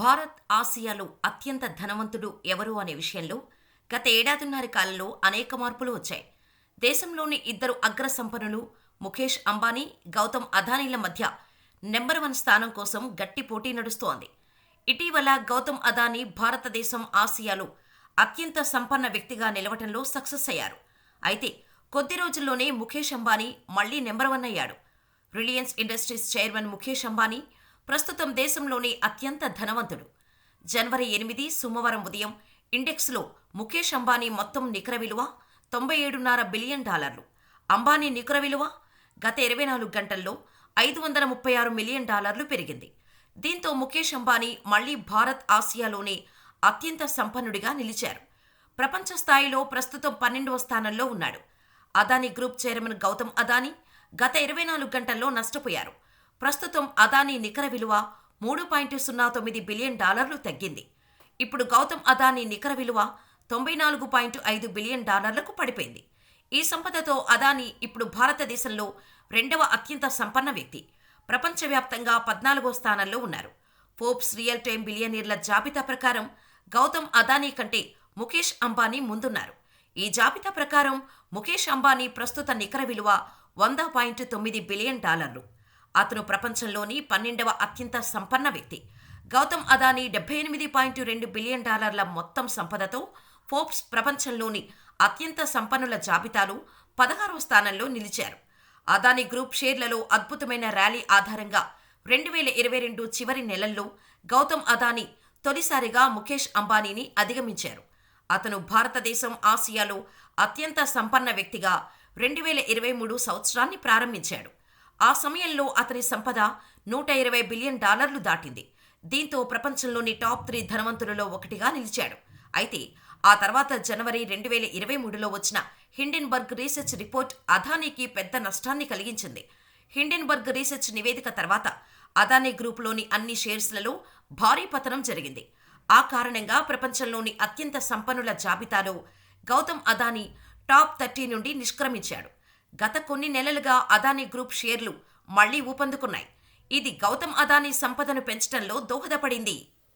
భారత్ ఆసియాలో అత్యంత ధనవంతుడు ఎవరు అనే విషయంలో గత ఏడాదిన్నర కాలంలో అనేక మార్పులు వచ్చాయి. దేశంలోని ఇద్దరు అగ్ర సంపన్నులు ముఖేష్ అంబానీ గౌతమ్ అదానీల మధ్య నెంబర్ వన్ స్థానం కోసం గట్టి పోటీ నడుస్తోంది. ఇటీవల గౌతమ్ అదానీ భారతదేశం ఆసియాలో అత్యంత సంపన్న వ్యక్తిగా నిలవటంలో సక్సెస్ అయ్యారు. అయితే కొద్ది రోజుల్లోనే ముఖేష్ అంబానీ మళ్ళీ నెంబర్ వన్ అయ్యాడు. Reliance Industries chairman Mukesh Ambani ప్రస్తుతం దేశంలోని అత్యంత ధనవంతుడు జనవరి ఎనిమిది సోమవారం ఉదయం ఇండెక్స్లో ముఖేష్ అంబానీ మొత్తం నికర విలువ తొంభై ఏడున్నర బిలియన్ డాలర్లు. అంబానీ నికర విలువ గత ఇరవై నాలుగు గంటల్లో ఐదు వందల ముప్పై ఆరు మిలియన్ డాలర్లు పెరిగింది. దీంతో ముఖేష్ అంబానీ మళ్ళీ భారత్ ఆసియాలోనే అత్యంత సంపన్నుడిగా నిలిచారు. ప్రపంచ స్థాయిలో ప్రస్తుతం పన్నెండవ స్థానంలో ఉన్నాడు. అదానీ గ్రూప్ చైర్మన్ గౌతమ్ అదానీ గత ఇరవై నాలుగు గంటల్లో నష్టపోయారు. ప్రస్తుతం అదానీ నికర విలువ మూడు పాయింట్ సున్నా తొమ్మిది బిలియన్ డాలర్లు తగ్గింది. ఇప్పుడు గౌతమ్ అదానీ నికర విలువ తొంభై నాలుగు పాయింట్ ఐదు బిలియన్ డాలర్లకు పడిపోయింది. ఈ సంపదతో అదానీ ఇప్పుడు భారతదేశంలో రెండవ అత్యంత సంపన్న వ్యక్తి. ప్రపంచవ్యాప్తంగా పద్నాలుగో స్థానంలో ఉన్నారు. ఫోర్బ్స్ రియల్ టైమ్ బిలియనీర్ల జాబితా ప్రకారం గౌతమ్ అదానీ కంటే ముఖేష్ అంబానీ ముందున్నారు. ఈ జాబితా ప్రకారం ముఖేష్ అంబానీ ప్రస్తుత నికర విలువ వంద పాయింట్ తొమ్మిది బిలియన్ డాలర్లు. అతను ప్రపంచంలోని పన్నెండవ అత్యంత సంపన్న వ్యక్తి. గౌతమ్ అదానీ డెబ్బై ఎనిమిది పాయింట్ రెండు బిలియన్ డాలర్ల మొత్తం సంపదతో ఫోర్బ్స్ ప్రపంచంలోని అత్యంత సంపన్నుల జాబితాలో పదహారవ స్థానంలో నిలిచారు. అదానీ గ్రూప్ షేర్లలో అద్భుతమైన ర్యాలీ ఆధారంగా రెండు వేల ఇరవై రెండు చివరి నెలల్లో గౌతమ్ అదానీ తొలిసారిగా ముఖేష్ అంబానీని అధిగమించారు. అతను భారతదేశం ఆసియాలో అత్యంత సంపన్న వ్యక్తిగా రెండు వేల ఇరవై మూడు సంవత్సరాన్ని ప్రారంభించాడు. ఆ సమయంలో అతని సంపద నూట ఇరవై బిలియన్ డాలర్లు దాటింది. దీంతో ప్రపంచంలోని టాప్ త్రీ ధనవంతులలో ఒకటిగా నిలిచాడు. అయితే ఆ తర్వాత జనవరి రెండు వేల ఇరవై మూడులో వచ్చిన హిండెన్బర్గ్ రీసెర్చ్ రిపోర్ట్ అదానీకి పెద్ద నష్టాన్ని కలిగించింది. హిండెన్బర్గ్ రీసెర్చ్ నివేదిక తర్వాత అదానీ గ్రూపులోని అన్ని షేర్స్లలో భారీ పతనం జరిగింది. ఆ కారణంగా ప్రపంచంలోని అత్యంత సంపన్నుల జాబితాలో గౌతమ్ అదానీ టాప్ థర్టీ నుండి నిష్క్రమించాడు. గత కొన్ని నెలలుగా అదానీ గ్రూప్ షేర్లు మళ్ళీ ఊపందుకున్నాయి. ఇది గౌతమ్ అదానీ సంపదను పెంచడంలో దోహదపడింది.